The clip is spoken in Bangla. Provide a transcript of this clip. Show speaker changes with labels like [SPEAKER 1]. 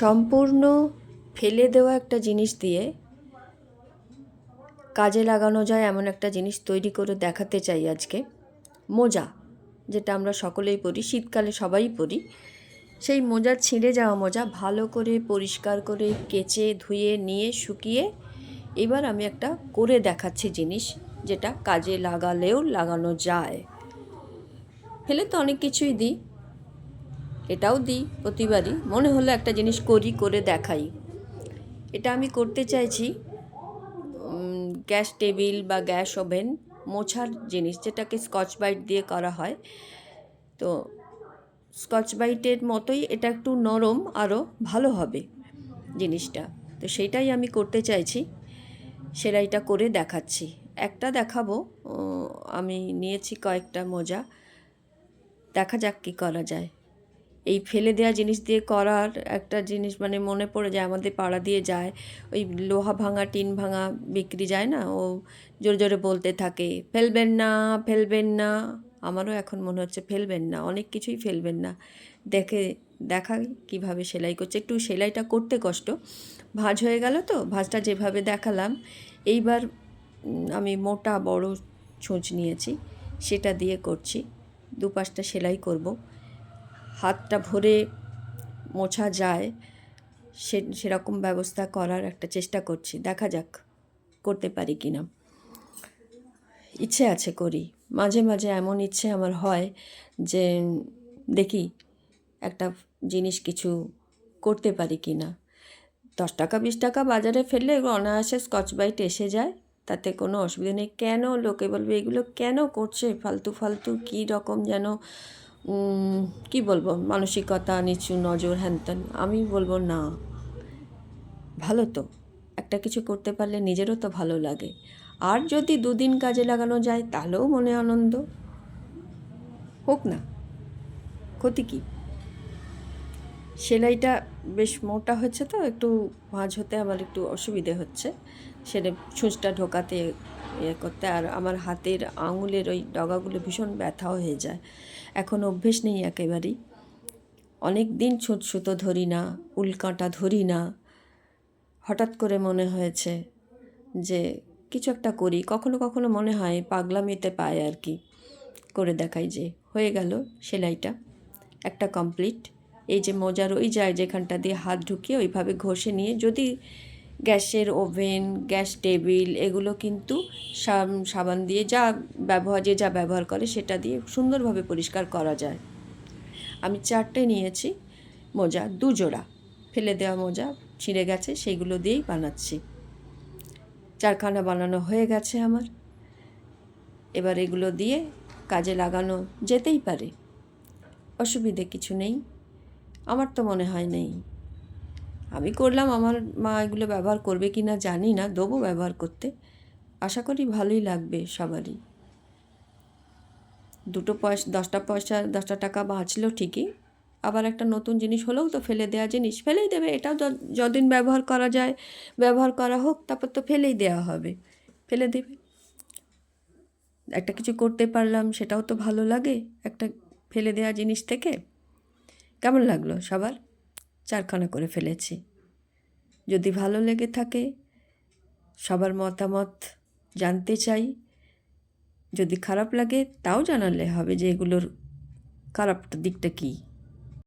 [SPEAKER 1] সম্পূর্ণ ফেলে দেওয়া একটা জিনিস দিয়ে কাজে লাগানো যায় এমন একটা জিনিস তৈরি করে দেখাতে চাই আজকে। মোজা, যেটা আমরা সকলেই পরি, শীতকালে সবাই পরি। সেই মোজা ছিঁড়ে যাওয়া মোজা ভালো করে পরিষ্কার করে কেচে, ধুয়ে, নিয়ে, শুকিয়ে এবার আমি একটা করে দেখাচ্ছি জিনিস, যেটা কাজে লাগালেও লাগানো যায়। ফেলে তো অনেক কিছুই দিই এটাও দিই প্রতিবারই। মনে হলো একটা জিনিস করি, করে দেখাই। এটা আমি করতে চাইছি গ্যাস টেবিল বা গ্যাস ওভেন মোছার জিনিস, যেটাকে স্কচ বাইট দিয়ে করা হয়। তো স্কচ বাইটের মতোই এটা একটু নরম আরও ভালো হবে জিনিসটা। তো সেইটাই আমি করতে চাইছি, সেলাইটা করে দেখাচ্ছি। একটা দেখাবো আমি নিয়েছি কয়েকটা মোজা। দেখা যাক কী করা যায়। এই ফেলে দেওয়া জিনিস দিয়ে করার একটা জিনিস মানে মনে পড়ে যায়, আমাদের পাড়া দিয়ে যায়। ওই লোহা ভাঙা, টিন ভাঙা বিক্রি যায় না? ও জোরে জোরে বলতে থাকে, ফেলবেন না ফেলবেন না। আমারও এখন মনে হচ্ছে ফেলবেন না, অনেক কিছুই ফেলবেন না। দেখে দেখা কীভাবে সেলাই করছে। একটু সেলাইটা করতে কষ্ট। ভাঁজ হয়ে গেল তো? ভাঁজটা যেভাবে দেখালাম, এইবার আমি মোটা বড় ছুঁচ নিয়েছি, সেটা দিয়ে করছি। দুপাশটা সেলাই করব। হাতটা ভরে মোছা যায়, সে, সেরকম ব্যবস্থা করার একটা চেষ্টা করছি। দেখা যাক করতে পারি কি না। ইচ্ছে আছে করি। মাঝে মাঝে এমন ইচ্ছে আমার হয় যে, দেখি একটা জিনিস কিছু করতে পারি কি না। দশ টাকা, বিশ টাকা বাজারে ফেললে এগুলো অনায়াসে স্কচ বাইট এসে যায়। তাতে কোনো অসুবিধা নেই। কেন লোকে বলবে, এগুলো কেন করছে? ফালতু ফালতু, কী রকম যেন কি বলব? মানসিকতা, নিচু নজর, হ্যান আমি বলব না। ভালো তো। একটা কিছু করতে পারলে নিজেরও তো ভালো লাগে। আর যদি দুদিন কাজে লাগানো যায়, তাহলেও মনে আনন্দ। হোক না। ক্ষতি কী? সেলাইটা বেশ মোটা হচ্ছে তো, একটু ভাঁজ হতে আমার একটু অসুবিধে হচ্ছে। সেটা ছুঁচটা ঢোকাতে ইয়ে করতে, আর আমার হাতের আঙুলের ওই ডগাগুলো ভীষণ ব্যথাও হয়ে যায়। এখন অভ্যেস নেই একেবারেই। অনেক দিন ছুঁচ সুতো ধরি না উল্কাঁটা ধরি না। হঠাৎ করে মনে হয়েছে যে কিছু একটা করি। কখনো কখনো মনে হয় পাগলামিতে পায় আর কি। করে দেখাই যে হয়ে গেল সেলাইটা। একটা কমপ্লিট। এই যে মোজার ওই যায় যেখানটা দিয়ে হাত ঢুকিয়ে ওইভাবে ঘষে নিয়ে যদি গ্যাসের ওভেন, গ্যাস টেবিল এগুলো কিন্তু সাব- সাবান দিয়ে যা ব্যবহার, যে যা ব্যবহার করে সেটা দিয়ে সুন্দরভাবে পরিষ্কার করা যায়। আমি চারটে নিয়েছি মোজা দুজোড়া ফেলে দেওয়া মোজা ছিঁড়ে গেছে সেইগুলো দিয়েই বানাচ্ছি। চারখানা বানানো হয়ে গেছে আমার। এবার এগুলো দিয়ে কাজে লাগানো যেতেই পারে। অসুবিধে কিছু নেই। আমার তো মনে হয় নেই। আমি করলাম, আমার মা এগুলো ব্যবহার করবে কি না জানি না, দেবো ব্যবহার করতে। আশা করি ভালোই লাগবে সবারই। দুটো পয়সা, দশটা পয়সা, দশটা টাকা বাঁচলো ঠিকই। আবার একটা নতুন জিনিস হলেও তো ফেলে দেওয়া জিনিস, ফেলেই দেবে। এটাও য- যতদিন ব্যবহার করা যায়, ব্যবহার করা হোক, তারপর তো ফেলেই দেওয়া হবে। ফেলে দেবে। একটা কিছু করতে পারলাম, সেটাও তো ভালো লাগে, একটা ফেলে দেওয়া জিনিস থেকে। কেমন লাগল সবার? চারখানা করে ফেলেছি। যদি ভালো লেগে থাকে, সবার মতামত জানতে চাই। যদি খারাপ লাগে, তাও জানালে হবে যে এগুলোর খারাপ দিকটা কী।